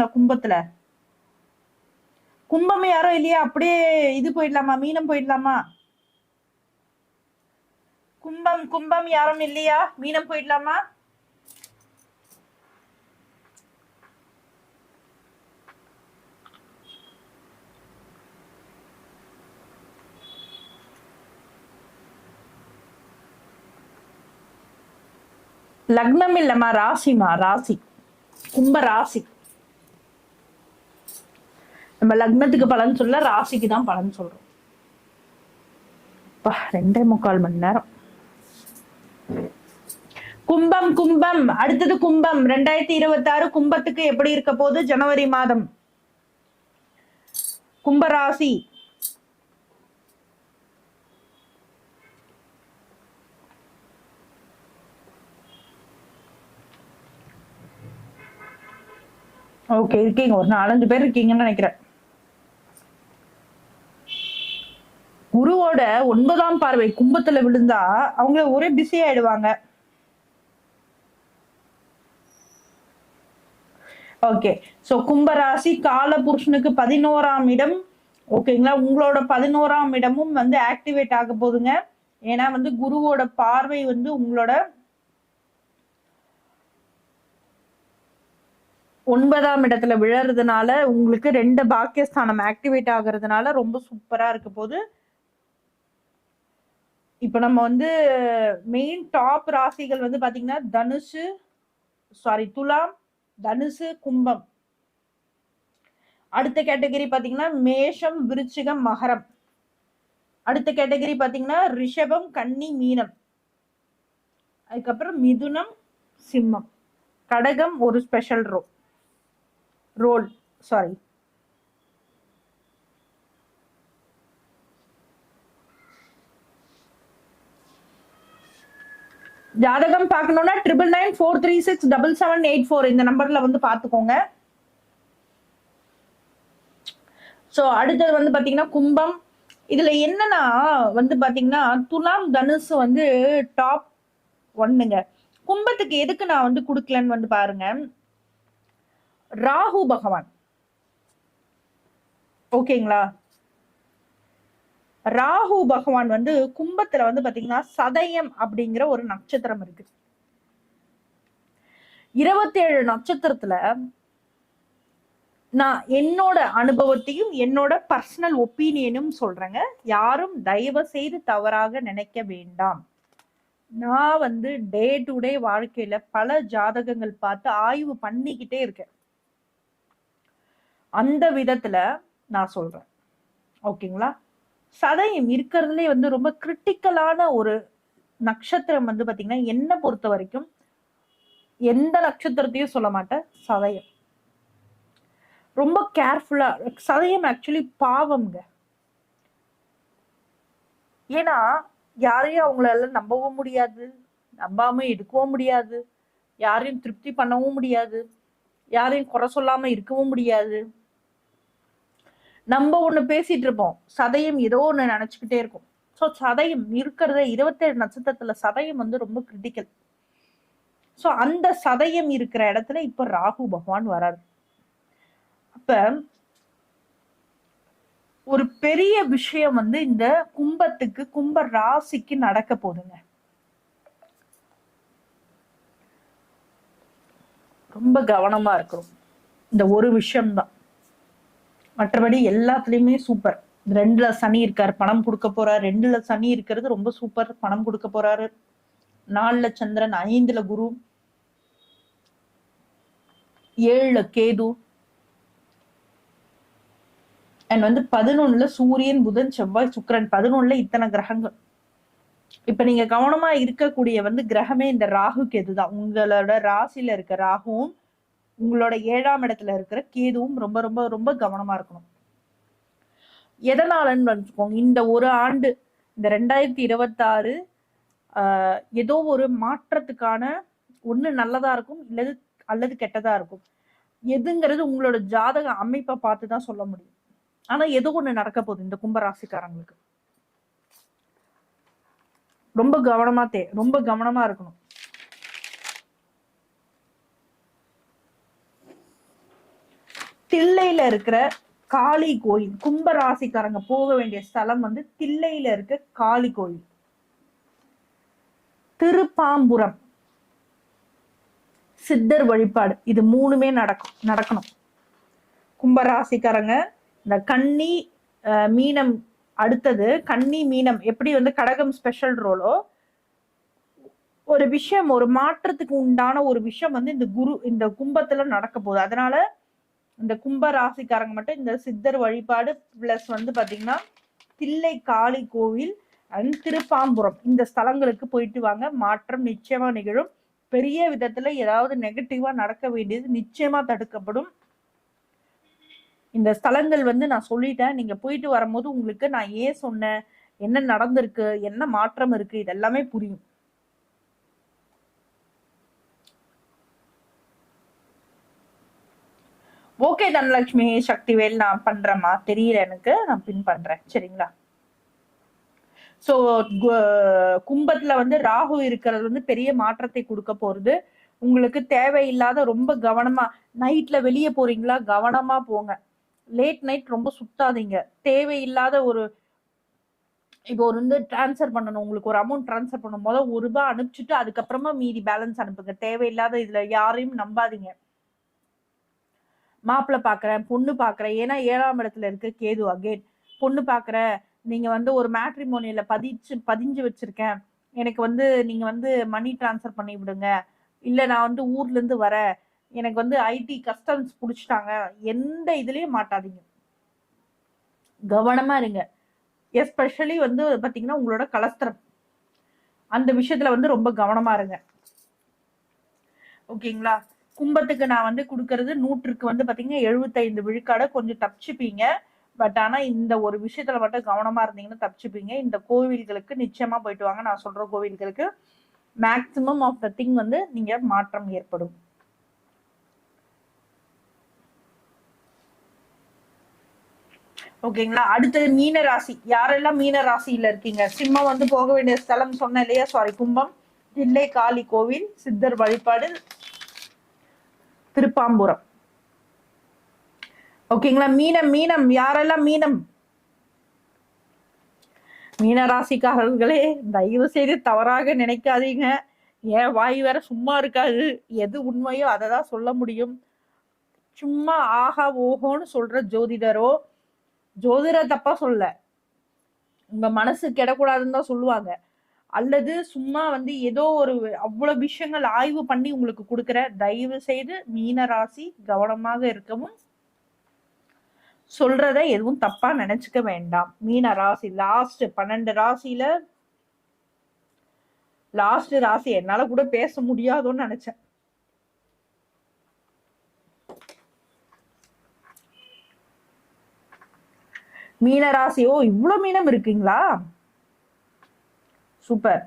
இருக்கீங்களா கும்பத்துல? கும்பம் யாரும் இல்லையா? அப்படியே இது போயிடலாமா? மீனம் போயிடலாமா? கும்பம் கும்பம் யாரும் இல்லையா? மீனம் போயிடலாமா? லக்னம் இல்லம்மா ராசிமா ராசி. கும்ப ராசி. நம்ம லக்னத்துக்கு பலன் சொல்ல ராசிக்கு தான் பலன் சொல்றோம். அப்பா, ரெண்டே முக்கால் மணி நேரம். கும்பம் கும்பம். அடுத்தது கும்பம். ரெண்டாயிரத்தி இருபத்தி ஆறு கும்பத்துக்கு எப்படி இருக்க போகுது? ஜனவரி மாதம். கும்பராசி. ஓகே இருக்கீங்க. ஒரு நாலஞ்சு பேர் இருக்கீங்கன்னு நினைக்கிறேன். குருவோட ஒன்பதாம் பார்வை கும்பத்துல விழுந்தா அவங்க ஒரே பிஸி ஆயிடுவாங்க. ஓகே சோ கும்பராசி கால புருஷனுக்கு பதினோராம் இடம். ஓகேங்களா உங்களோட பதினோராம் இடமும் வந்து ஆக்டிவேட் ஆக போகுதுங்க. ஏன்னா வந்து குருவோட பார்வை வந்து உங்களோட ஒன்பதாம் இடத்துல விழறதுனால உங்களுக்கு ரெண்டு பாக்கியஸ்தானம் ஆக்டிவேட் ஆகுறதுனால ரொம்ப சூப்பரா இருக்க போது இப்ப நம்ம வந்து மெயின் டாப் ராசிகள் வந்து பாத்தீங்கன்னா தனுஷு சாரி துலாம் தனுசு கும்பம். அடுத்த கேட்டகரி பாத்தீங்கன்னா மேஷம் விருச்சிகம் மகரம். அடுத்த கேட்டகரி பாத்தீங்கன்னா ரிஷபம் கன்னி மீனம். அதுக்கப்புறம் மிதுனம் சிம்மம். கடகம் ஒரு ஸ்பெஷல் ரோ ரோல் சாரி ஜாதகம் பார்க்கணும்னா triple nine four three six double seven eight four இந்த நம்பர்ல வந்து பார்த்துக்கோங்க. ஸோ அடுத்தது வந்து பார்த்தீங்கன்னா கும்பம். இதுல என்னன்னா வந்து பாத்தீங்கன்னா துலாம் தனுசு வந்து டாப் ஒண்ணுங்க கும்பத்துக்கு எதுக்கு நான் வந்து கொடுக்கலன்னு வந்து பாருங்க. ராகு பகவான். ஓகேங்களா? ராகு பகவான் வந்து கும்பத்துல வந்து பாத்தீங்கன்னா சதயம் அப்படிங்கிற ஒரு நட்சத்திரம் இருக்கு. இருபத்தேழு நட்சத்திரத்துல நான் என்னோட அனுபவத்தையும் என்னோட பர்சனல் ஒப்பீனியனும் சொல்றேங்க. யாரும் தயவு செய்து தவறாக நினைக்க வேண்டாம். நான் வந்து டே டு டே வாழ்க்கையில பல ஜாதகங்கள் பார்த்து ஆய்வு பண்ணிக்கிட்டே இருக்கேன். அந்த விதத்துல நான் சொல்றேன். ஓகேங்களா? சதயம் இருக்கிறதுலே வந்து ரொம்ப கிரிட்டிக்கலான ஒரு நட்சத்திரம் வந்து பாத்தீங்கன்னா என்ன பொறுத்த வரைக்கும் எந்த நட்சத்திரத்தையும் சொல்ல மாட்டேன். சதயம். ரொம்ப கேர்ஃபுல்லா சதயம் ஆக்சுவலி பாவம்ங்க. ஏன்னா யாரையும் அவங்களால நம்பவும் முடியாது நம்பாம எடுக்கவும் முடியாது யாரையும் திருப்தி பண்ணவும் முடியாது யாரையும் குறை சொல்லாம இருக்கவும் முடியாது. நம்ம ஒண்ணு பேசிட்டு இருப்போம். சதயம் ஏதோ ஒண்ணு நினைச்சுக்கிட்டே இருக்கும். ஸோ சதயம் இருக்கிறத இருபத்தேழு நட்சத்திரத்துல சதயம் வந்து ரொம்ப கிரிட்டிக்கல் ஸோ அந்த சதயம் இருக்கிற இடத்துல இப்ப ராகு பகவான் வராரு. அப்ப ஒரு பெரிய விஷயம் வந்து இந்த கும்பத்துக்கு கும்ப ராசிக்கு நடக்க போகுதுங்க ரொம்ப கவனமா இருக்கணும். இந்த ஒரு விஷயம்தான். மற்றபடி எல்லாத்துலயுமே சூப்பர் ரெண்டுல சனி இருக்காரு பணம் கொடுக்க போறாரு. ரெண்டுல சனி இருக்கிறது ரொம்ப சூப்பர் பணம் கொடுக்க போறாரு. நாலுல சந்திரன் ஐந்துல குரு. ஏழுல கேது. அண்ட் வந்து பதினொன்னுல சூரியன் புதன் செவ்வாய் சுக்கிரன். பதினொன்னுல இத்தனை கிரகங்கள். இப்ப நீங்க கவனமா இருக்கக்கூடிய வந்து கிரகமே இந்த ராகு கேது தான் உங்களோட ராசியில இருக்க ராகுவும் உங்களோட ஏழாம் இடத்துல இருக்கிற கேதுவும் ரொம்ப ரொம்ப ரொம்ப கவனமா இருக்கணும். எதனாலன்னு வச்சுக்கோங்க இந்த ஒரு ஆண்டு இந்த ரெண்டாயிரத்தி இருபத்தாறு ஆஹ் ஏதோ ஒரு மாற்றத்துக்கான ஒண்ணு நல்லதா இருக்கும் இல்லது அல்லது கெட்டதா இருக்கும். எதுங்கிறது உங்களோட ஜாதக அமைப்பை பார்த்து தான் சொல்ல முடியும். ஆனா ஏதோ ஒண்ணு நடக்க போகுது இந்த கும்பராசிக்காரங்களுக்கு? ரொம்ப கவனமா தே ரொம்ப கவனமா இருக்கணும். தில்லையில இருக்கிற காளி கோயில் கும்ப ராசிக்காரங்க போக வேண்டிய ஸ்தலம் வந்து தில்லையில இருக்க காளி கோயில். திருப்பாம்புரம். சித்தர் வழிபாடு. இது மூணுமே நடக்கும் நடக்கணும். கும்பராசிக்காரங்க இந்த கன்னி மீனம் அடுத்தது கன்னி மீனம் எப்படி வந்து கடகம் ஸ்பெஷல் ரோலோ ஒரு விஷயம் ஒரு மாற்றத்துக்கு உண்டான ஒரு விஷயம் வந்து இந்த குரு இந்த கும்பத்துல நடக்க போகுது. அதனால இந்த கும்ப ராசிக்காரங்க மட்டும் இந்த சித்தர் வழிபாடு பிளஸ் வந்து பாத்தீங்கன்னா தில்லை காளி கோவில் அண்ட் திருப்பாம்புரம். இந்த ஸ்தலங்களுக்கு போயிட்டு வாங்க. மாற்றம் நிச்சயமா நிகழும். பெரிய விதத்துல ஏதாவது நெகட்டிவா நடக்க வேண்டியது நிச்சயமா தடுக்கப்படும். இந்த ஸ்தலங்கள் வந்து நான் சொல்லிட்டேன். நீங்க போயிட்டு வரும்போது உங்களுக்கு நான் ஏன் சொன்னேன்? என்ன நடந்திருக்கு? என்ன மாற்றம் இருக்கு? இதெல்லாமே புரியும். ஓகே தனலட்சுமி சக்திவேல் நான் பண்றேம்மா. தெரியல எனக்கு. நான் பின் பண்றேன். சரிங்களா? சோ கும்பத்துல வந்து ராகு இருக்கிறது வந்து பெரிய மாற்றத்தை கொடுக்க போறது. உங்களுக்கு தேவையில்லாத ரொம்ப கவனமா நைட்ல வெளியே போறீங்களா? கவனமா போங்க. லேட் நைட் ரொம்ப சுத்தாதீங்க. தேவையில்லாத ஒரு இப்போ ஒரு வந்து ட்ரான்ஸ்ஃபர் பண்ணணும். உங்களுக்கு ஒரு அமௌண்ட் ட்ரான்ஸ்ஃபர் பண்ணும் போது ஒரு ரூபாய் அனுப்பிச்சிட்டு அதுக்கப்புறமா மீதி பேலன்ஸ் அனுப்புங்க. தேவையில்லாத இதுல யாரையும் நம்பாதீங்க. மாப்பிள்ளை பார்க்குறேன் பொண்ணு பார்க்குறேன் ஏன்னா ஏழாம் இடத்துல இருக்கு கேது அகேன் பொண்ணு பார்க்குறேன் நீங்கள் வந்து ஒரு மேட்ரிமோனியில் பதிச்சு பதிஞ்சு வச்சுருக்கேன். எனக்கு வந்து நீங்கள் வந்து மணி ட்ரான்ஸ்ஃபர் பண்ணி விடுங்க. இல்லை நான் வந்து ஊர்லேருந்து வரேன். எனக்கு வந்து ஐடி கஸ்டம்ஸ் பிடிச்சிட்டாங்க. எந்த இதுலேயும் மாட்டாதீங்க. கவனமாக இருங்க. எஸ்பெஷலி வந்து பார்த்தீங்கன்னா உங்களோட கலஸ்திரம். அந்த விஷயத்தில் வந்து ரொம்ப கவனமாக இருங்க. ஓகேங்களா? கும்பத்துக்கு நான் வந்து கொடுக்கறது நூற்றுக்கு வந்து பாத்தீங்கன்னா எழுபத்தைந்து விழுக்காட கொஞ்சம் தப்பிச்சுப்பீங்க. பட் ஆனா இந்த ஒரு விஷயத்துல மட்டும் கவனமா இருந்தீங்கன்னா தப்பிச்சுப்பீங்க. இந்த கோவில்களுக்கு நிச்சயமா போயிட்டு வாங்க. நான் சொல்ற கோவில்களுக்கு மேக்சிமம் ஆஃப் த திங் வந்து நீங்க மாற்றம் ஏற்படும். ஓகேங்களா அடுத்தது மீன ராசி. யாரெல்லாம் மீன ராசியில இருக்கீங்க? சிம்மம் வந்து போக வேண்டிய ஸ்தலம் சொன்னேன் இல்லையா? சாரி கும்பம் தில்லை காளி கோவில் சித்தர் வழிபாடு திருப்பாம்புரம். ஓகேங்களா மீனம் மீனம் யாரெல்லாம் மீனம்? மீனராசிக்காரர்களே தயவு செய்து தவறாக நினைக்காதீங்க. ஏன் வாய் வேற சும்மா இருக்காது. எது உண்மையோ அதை தான் சொல்ல முடியும். சும்மா ஆஹா ஓஹோன்னு சொல்ற ஜோதிடரோ ஜோதிட தப்பா சொல்ல. உங்க மனசு கெடக்கூடாதுன்னு தான் சொல்லுவாங்க. அல்லது சும்மா வந்து ஏதோ ஒரு அவ்வளவு விஷயங்கள் ஆய்வு பண்ணி உங்களுக்கு கொடுக்குற தயவு செய்து மீன ராசி கவனமாக இருக்கவும் சொல்றத எதுவும் தப்பா நினைச்சுக்க வேண்டாம். மீன ராசி லாஸ்ட் பன்னெண்டு ராசியில லாஸ்ட் ராசி என்னால கூட பேச முடியாதோன்னு நினைச்சேன். மீன ராசி ஓ இவ்வளவு மீனம் இருக்கீங்களா? சூப்பர்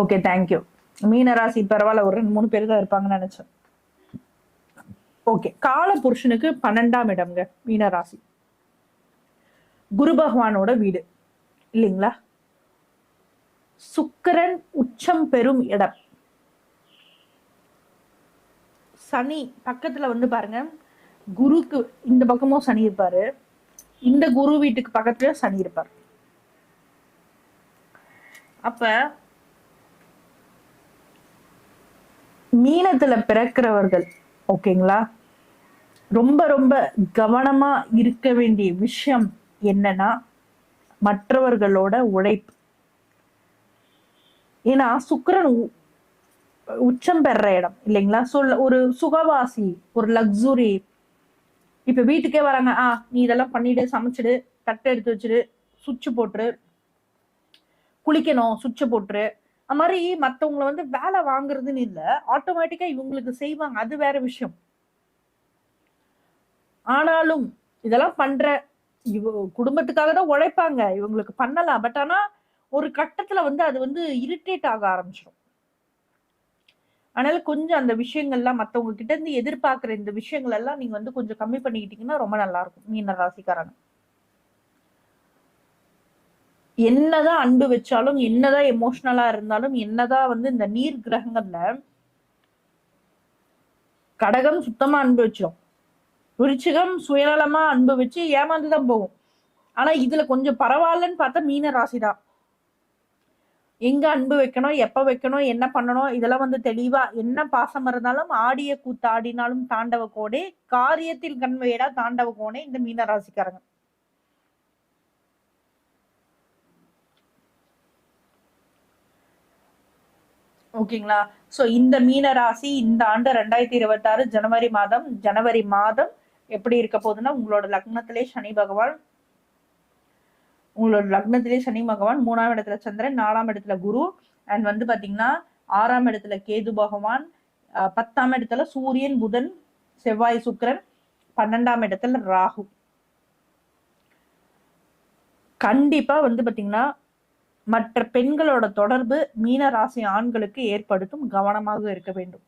ஓகே தேங்க்யூ மீனராசி பரவாயில்ல ஒரு ரெண்டு மூணு பேர் தான் இருப்பாங்கன்னு நினைச்சேன். ஓகே கால புருஷனுக்கு பன்னெண்டாம் இடம்ங்க மீனராசி குரு பகவானோட வீடு இல்லைங்களா? சுக்கிரன் உச்சம் பெறும் இடம். சனி பக்கத்துல வந்து பாருங்க குருக்கு இந்த பக்கமும் சனி இருப்பாரு. இந்த குரு வீட்டுக்கு பக்கத்துல சனி இருப்பார். அப்ப மீனத்துல பிறக்கிறவர்கள் ஓகேங்களா? ரொம்ப ரொம்ப கவனமா இருக்க வேண்டிய விஷயம் என்னன்னா மற்றவர்களோட உழைப்பு. ஏன்னா சுக்கரன் உச்சம் பெற இடம் இல்லைங்களா? சொல்ல ஒரு சுகவாசி ஒரு லக்ஸுரி இப்ப வீட்டுக்கே வராங்க. ஆ நீ இதெல்லாம் பண்ணிடு சமைச்சிடு தட்டை எடுத்து வச்சிடு சுவிட்ச் போட்டுரு. குளிக்கணும் சுவிட்ச் போட்டுரு. அது மாதிரி மற்றவங்களை வந்து வேலை வாங்குறதுன்னு இல்லை. ஆட்டோமேட்டிக்கா இவங்களுக்கு செய்வாங்க. அது வேற விஷயம். ஆனாலும் இதெல்லாம் பண்ற இவ குடும்பத்துக்காக தான் உழைப்பாங்க. இவங்களுக்கு பண்ணலாம். பட் ஆனா ஒரு கட்டத்துல வந்து அது வந்து இரிட்டேட் ஆக ஆரம்பிச்சிடும் அதனால கொஞ்சம் அந்த விஷயங்கள்லாம் மத்தவங்க கிட்ட இருந்து எதிர்பார்க்கிற இந்த விஷயங்கள் எல்லாம் நீங்க வந்து கொஞ்சம் கம்மி பண்ணிக்கிட்டீங்கன்னா ரொம்ப நல்லா இருக்கும் மீன ராசிக்காரங்க. என்னதான் அன்பு வச்சாலும் என்னதான் எமோஷனலா இருந்தாலும் என்னதான் வந்து இந்த நீர் கிரகங்கள்ல கடகம் சுத்தமா அனுபவிச்சிடும் விருச்சிகம் சுயநலமா வச்சு ஏமாந்து தான் போகும். ஆனா இதுல கொஞ்சம் பரவாயில்லன்னு பார்த்தா மீன ராசி தான் எங்க அன்பு வைக்கணும் எப்ப வைக்கணும் என்ன பண்ணணும் இதெல்லாம் வந்து தெளிவா என்ன பாசம் இருந்தாலும் ஆடிய கூத்து ஆடினாலும் தாண்டவ கோடே காரியத்தில் கண்மையடா தாண்டவ கோணே இந்த மீன ராசிக்காரங்க ஓகேங்களா? சோ இந்த மீன ராசி இந்த ஆண்டு ரெண்டாயிரத்தி இருபத்தி ஆறு ஜனவரி மாதம் ஜனவரி மாதம் எப்படி இருக்க போகுதுன்னா உங்களோட லக்னத்திலே சனி பகவான் உங்களோட லக்னத்திலே சனி பகவான் மூணாம் இடத்துல சந்திரன் நாலாம் இடத்துல குரு. அண்ட் வந்து பாத்தீங்கன்னா ஆறாம் இடத்துல கேது பகவான் பத்தாம் இடத்துல சூரியன் புதன் செவ்வாய் சுக்கிரன் பன்னெண்டாம் இடத்துல ராகு. கண்டிப்பா வந்து பாத்தீங்கன்னா மற்ற பெண்களோட தொடர்பு மீன ராசி ஆண்களுக்கு ஏற்படுத்தும் கவனமாக இருக்க வேண்டும்.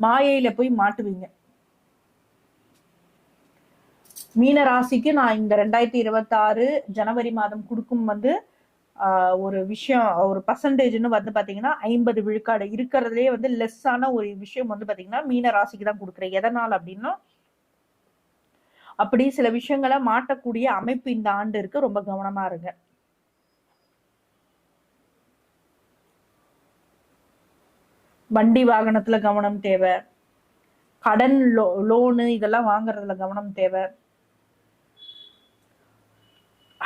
மாயையில போய் மாட்டுவீங்க. மீன ராசிக்கு நான் இந்த ரெண்டாயிரத்தி இருபத்தி ஆறு ஜனவரி மாதம் கொடுக்கும் வந்து ஒரு விஷயம் ஒரு பர்சன்டேஜ்னு வந்து பாத்தீங்கன்னா ஐம்பது விழுக்காடு இருக்கிறதுலே வந்து லெஸ்ஸான ஒரு விஷயம் வந்து பாத்தீங்கன்னா மீன ராசிக்கு தான் கொடுக்குறேன். எதனால் அப்படின்னா அப்படி சில விஷயங்களை மாட்டக்கூடிய அமைப்பு இந்த ஆண்டு இருக்கு. ரொம்ப கவனமா இருங்க. வண்டி வாகனத்துல கவனம் தேவை. கடன் லோ லோனு இதெல்லாம் வாங்குறதுல கவனம் தேவை.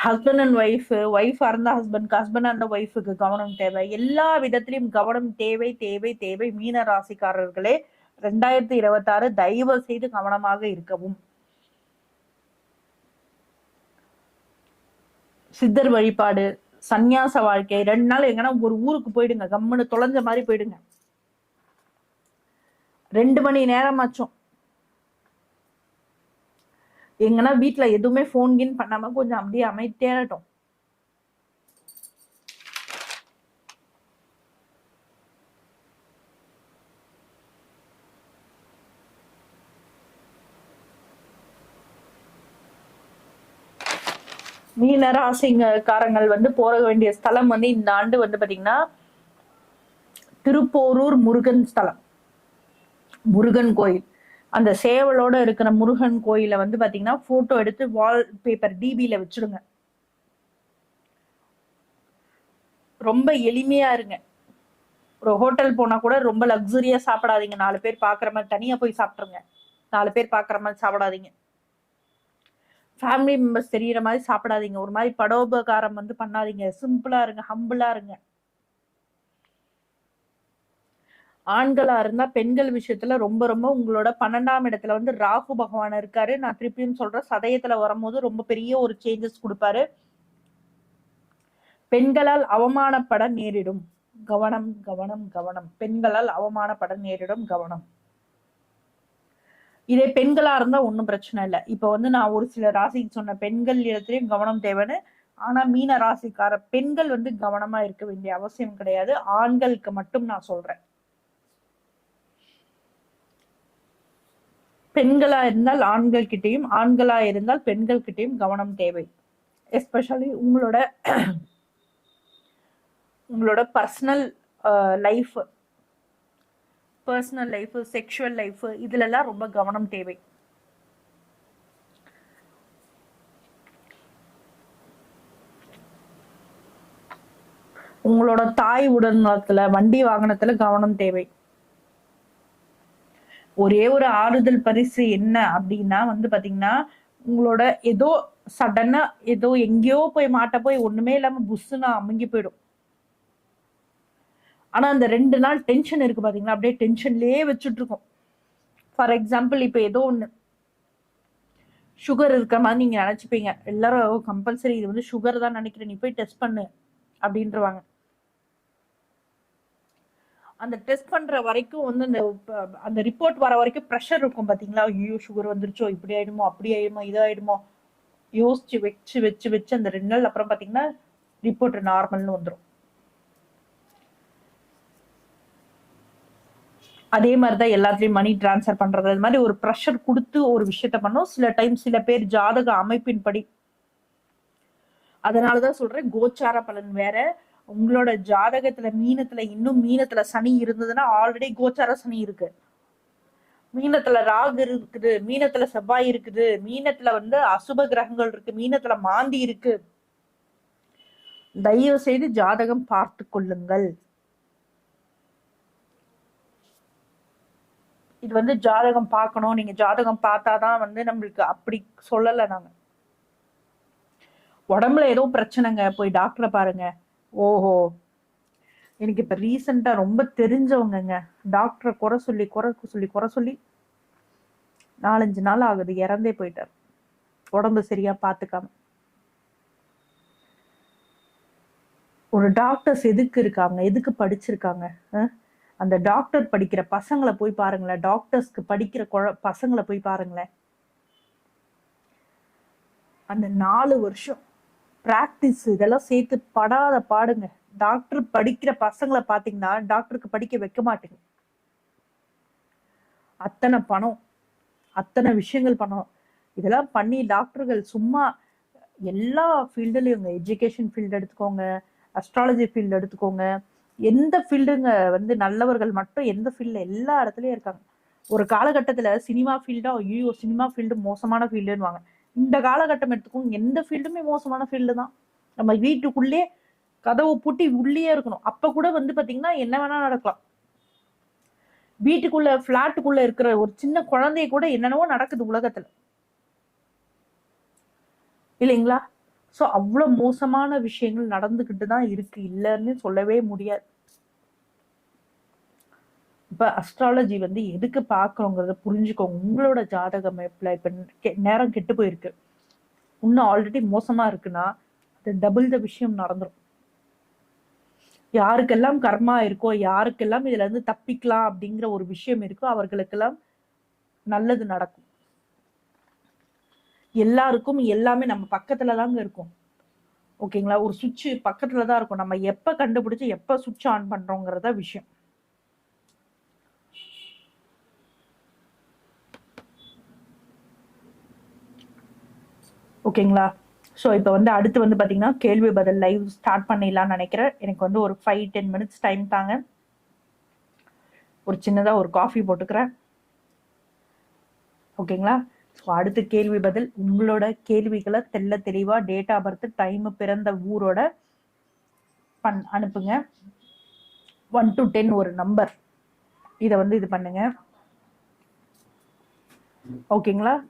ஹஸ்பண்ட் அண்ட் ஒய்ஃப் ஒய்ஃப் இருந்தா ஹஸ்பண்ட்க்கு ஹஸ்பண்ட் அந்த ஒய்ஃபுக்கு கவனம் தேவை. எல்லா விதத்திலையும் கவனம் தேவை தேவை தேவை மீன ராசிக்காரர்களே. ரெண்டாயிரத்தி இருபத்தாறு தயவு செய்து கவனமாக இருக்கவும். சித்தர் வழிபாடு சந்நியாச வாழ்க்கை ரெண்டு நாள் எங்கன்னா ஒரு ஊருக்கு போயிடுங்க. கம்முன்னு தொலைஞ்ச மாதிரி போயிடுங்க. ரெண்டு மணி நேரமாச்சும். எங்கன்னா வீட்டில் எதுவுமே ஃபோன் கின் பண்ணாம கொஞ்சம் அப்படியே அமைதியாகட்டும் மீன ராசிங்கக்காரங்கள் வந்து போக வேண்டிய ஸ்தலம் வந்து இந்த ஆண்டு வந்து பாத்தீங்கன்னா திருப்போரூர் முருகன் ஸ்தலம். முருகன் கோயில். அந்த சேவலோட இருக்கிற முருகன் கோயில வந்து பாத்தீங்கன்னா போட்டோ எடுத்து வால் பேப்பர் டிபில வச்சிடுங்க. ரொம்ப எளிமையா இருங்க. ஒரு ஹோட்டல் போனா கூட ரொம்ப லக்ஸுரியா சாப்பிடாதீங்க. நாலு பேர் பாக்குற மாதிரி தனியா போய் சாப்பிட்டுருங்க. நாலு பேர் பாக்குற மாதிரி சாப்பிடாதீங்க. ஃபேமிலி மெம்பர்ஸ் தெரியற மாதிரி சாப்பிடாதீங்க. ஒரு மாதிரி படோபகாரம் வந்து பண்ணாதீங்க. சிம்பிளா இருங்க ஹம்பிளா இருங்க. ஆண்களா இருந்தா பெண்கள் விஷயத்துல ரொம்ப ரொம்ப உங்களோட பன்னெண்டாம் இடத்துல வந்து ராகு பகவான் இருக்காரு. நான் திருப்பியும் சொல்றேன் சதயத்துல வரும்போது ரொம்ப பெரிய ஒரு சேஞ்சஸ் கொடுப்பாரு. பெண்களால் அவமானப்பட நேரிடும். கவனம் கவனம் கவனம். பெண்களால் அவமானப்பட நேரிடும் கவனம். இதே பெண்களா இருந்தா ஒன்றும் பிரச்சனை இல்லை. இப்ப வந்து நான் ஒரு சில ராசிக்கு சொன்ன பெண்கள் இடத்துலயும் கவனம் தேவைன்னு. ஆனா மீன ராசிக்கார பெண்கள் வந்து கவனமா இருக்க வேண்டிய அவசியம் கிடையாது. ஆண்களுக்கு மட்டும் நான் சொல்றேன். பெண்களா இருந்தால் ஆண்கள் கிட்டேயும் ஆண்களா இருந்தால் பெண்கள் கிட்டேயும் கவனம் தேவை. எஸ்பெஷலி உங்களோட உங்களோட personal life personal life sexual life இதுலலாம் ரொம்ப கவனம் தேவை. உங்களோட தாய் உடல்நலத்துல வண்டி வாகனத்துல கவனம் தேவை. ஒரே ஒரு ஆறுதல் பரிசு என்ன அப்படின்னா வந்து பாத்தீங்கன்னா உங்களோட ஏதோ சடனா ஏதோ எங்கேயோ போய் மாட்ட போய் ஒண்ணுமே இல்லாம புஷ்ஷுன்னு அமுங்கி போயிடும். ஆனா அந்த ரெண்டு நாள் டென்ஷன் இருக்கு பாத்தீங்களா? அப்படியே டென்ஷன்லயே வச்சுட்டு இருக்கோம் ஃபார் எக்ஸாம்பிள் இப்ப ஏதோ ஒண்ணு. சுகர் இருக்கிற மாதிரி நீங்க நினைச்சுப்பீங்க. எல்லாரும் கம்பல்சரி இது வந்து சுகர் தான் நினைக்கிறேன். நீ போய் டெஸ்ட் பண்ணு. அப்படின்றவாங்க. அந்த டெஸ்ட் பண்ற வரைக்கும் வந்து அந்த அந்த ரிப்போர்ட் வர வரைக்கும் ப்ரெஷர் இருக்கும் பாத்தீங்களா? ஐயோ சுகர் வந்துருச்சோ இப்படி ஆயிடுமோ அப்படி ஆயிடுமோ இதாயிடுமோ? யோசிச்சு வச்சு வச்சு வச்சு அந்த ரெண்டு நாள் அப்புறம் பாத்தீங்கன்னா ரிப்போர்ட் நார்மல்னு வந்துடும் அதே மாதிரிதான் எல்லாத்துலயும் மணி டிரான்ஸ்ஃபர் பண்றது. அது மாதிரி ஒரு ப்ரெஷர் கொடுத்து ஒரு விஷயத்த பண்ணோம். சில டைம் சில பேர் ஜாதக அமைப்பின்படி. அதனாலதான் சொல்றேன் கோச்சார பலன் வேற உங்களோட ஜாதகத்துல மீனத்துல இன்னும் மீனத்துல சனி இருந்ததுன்னா ஆல்ரெடி கோச்சார சனி இருக்கு. மீனத்துல ராகு இருக்குது மீனத்துல செவ்வாய் இருக்குது மீனத்துல வந்து அசுப கிரகங்கள் இருக்கு மீனத்துல மாந்தி இருக்கு. தயவு செய்து ஜாதகம் பார்த்து கொள்ளுங்கள். இது வந்து ஜாதகம் பார்க்கணும். நீங்க ஜாதகம் பார்த்தாதான் வந்து நம்மளுக்கு அப்படி சொல்லலை நாங்க. உடம்புல ஏதோ பிரச்சனைங்க. போய் டாக்டரை பாருங்க. ஓஹோ. எனக்கு இப்ப ரீசெண்டா ரொம்ப தெரிஞ்சவங்கங்க. டாக்டரை குறை சொல்லி குறை சொல்லி குறை சொல்லி நாலஞ்சு நாள் ஆகுது. இறந்தே போயிட்டார். உடம்பு சரியா பாத்துக்காம. ஒரு டாக்டர்ஸ் எதுக்கு இருக்காங்க? எதுக்கு படிச்சிருக்காங்க? அந்த டாக்டர் படிக்கிற பசங்களை போய் பாருங்களேன். டாக்டர்ஸ்க்கு படிக்கிற குழ பசங்களை போய் பாருங்களேன். அந்த நாலு வருஷம் ப்ராக்டிஸ் இதெல்லாம் சேர்த்து படாத பாடுங்க. டாக்டர் படிக்கிற பசங்களை பார்த்தீங்கன்னா டாக்டருக்கு படிக்க வைக்க மாட்டேங்க. அத்தனை பணம் அத்தனை விஷயங்கள் பணம். இதெல்லாம் பண்ணி டாக்டர்கள் சும்மா எல்லா ஃபீல்டுலையும் எஜுகேஷன் ஃபீல்டு எடுத்துக்கோங்க அஸ்ட்ராலஜி ஃபீல்டு எடுத்துக்கோங்க. எந்த ஃபீல்டுங்க வந்து நல்லவர்கள் மட்டும் எந்த ஃபீல்டில் எல்லா இடத்துலையும் இருக்காங்க. ஒரு காலகட்டத்தில் சினிமா ஃபீல்டா ஐயோ சினிமா ஃபீல்டு மோசமான ஃபீல்டுன்னுவாங்க இந்த காலகட்டம் எடுத்துக்கோங்க எந்த ஃபீல்டுமே மோசமான ஃபீல்டு தான். நம்ம வீட்டுக்குள்ளே கதவை பூட்டி உள்ளே இருக்கணும். அப்ப கூட வந்து பாத்தீங்கன்னா என்ன வேணா நடக்கலாம். வீட்டுக்குள்ள பிளாட்டுக்குள்ள இருக்கிற ஒரு சின்ன குழந்தைய கூட என்னென்னவோ நடக்குது உலகத்துல. இல்லைங்களா? சோ அவ்வளவு மோசமான விஷயங்கள் நடந்துகிட்டு தான் இருக்கு. இல்லைன்னு சொல்லவே முடியாது. இப்ப அஸ்ட்ராலஜி வந்து எதுக்கு பாக்குறோங்கிறத புரிஞ்சுக்கோங்க. உங்களோட ஜாதக அமைப்புல இப்ப நேரம் கெட்டு போயிருக்கு. இன்னும் ஆல்ரெடி மோசமா இருக்குன்னா அது டபுள் த விஷயம் நடந்துடும் யாருக்கெல்லாம் கர்மா இருக்கோ யாருக்கெல்லாம் இதுல இருந்து தப்பிக்கலாம் அப்படிங்கிற ஒரு விஷயம் இருக்கோ அவர்களுக்கெல்லாம் நல்லது நடக்கும். எல்லாருக்கும் எல்லாமே நம்ம பக்கத்துல தாங்க இருக்கும். ஓகேங்களா? ஒரு சுவிட்ச் பக்கத்துல தான் இருக்கும். நம்ம எப்ப கண்டுபிடிச்சு எப்ப சுவிட்ச் ஆன் பண்றோங்கிறத விஷயம். ஓகேங்களா? ஸோ இப்போ வந்து அடுத்து வந்து பார்த்தீங்கன்னா கேள்வி பதில் லைவ் ஸ்டார்ட் பண்ணிடலாம்னு நினைக்கிறேன். எனக்கு வந்து ஒரு ஃபைவ் டென் மினிட்ஸ் டைம் தாங்க. ஒரு சின்னதாக ஒரு காஃபி போட்டுக்கிறேன். ஓகேங்களா? ஸோ அடுத்த கேள்வி பதில். உங்களோட கேள்விகளை தெள்ள தெளிவாக டேட் ஆஃப் பர்த் டைம் பிறந்த ஊரோட பண் அனுப்புங்க. ஒன் டு டென் ஒரு நம்பர் இதை வந்து இது பண்ணுங்க. ஓகேங்களா?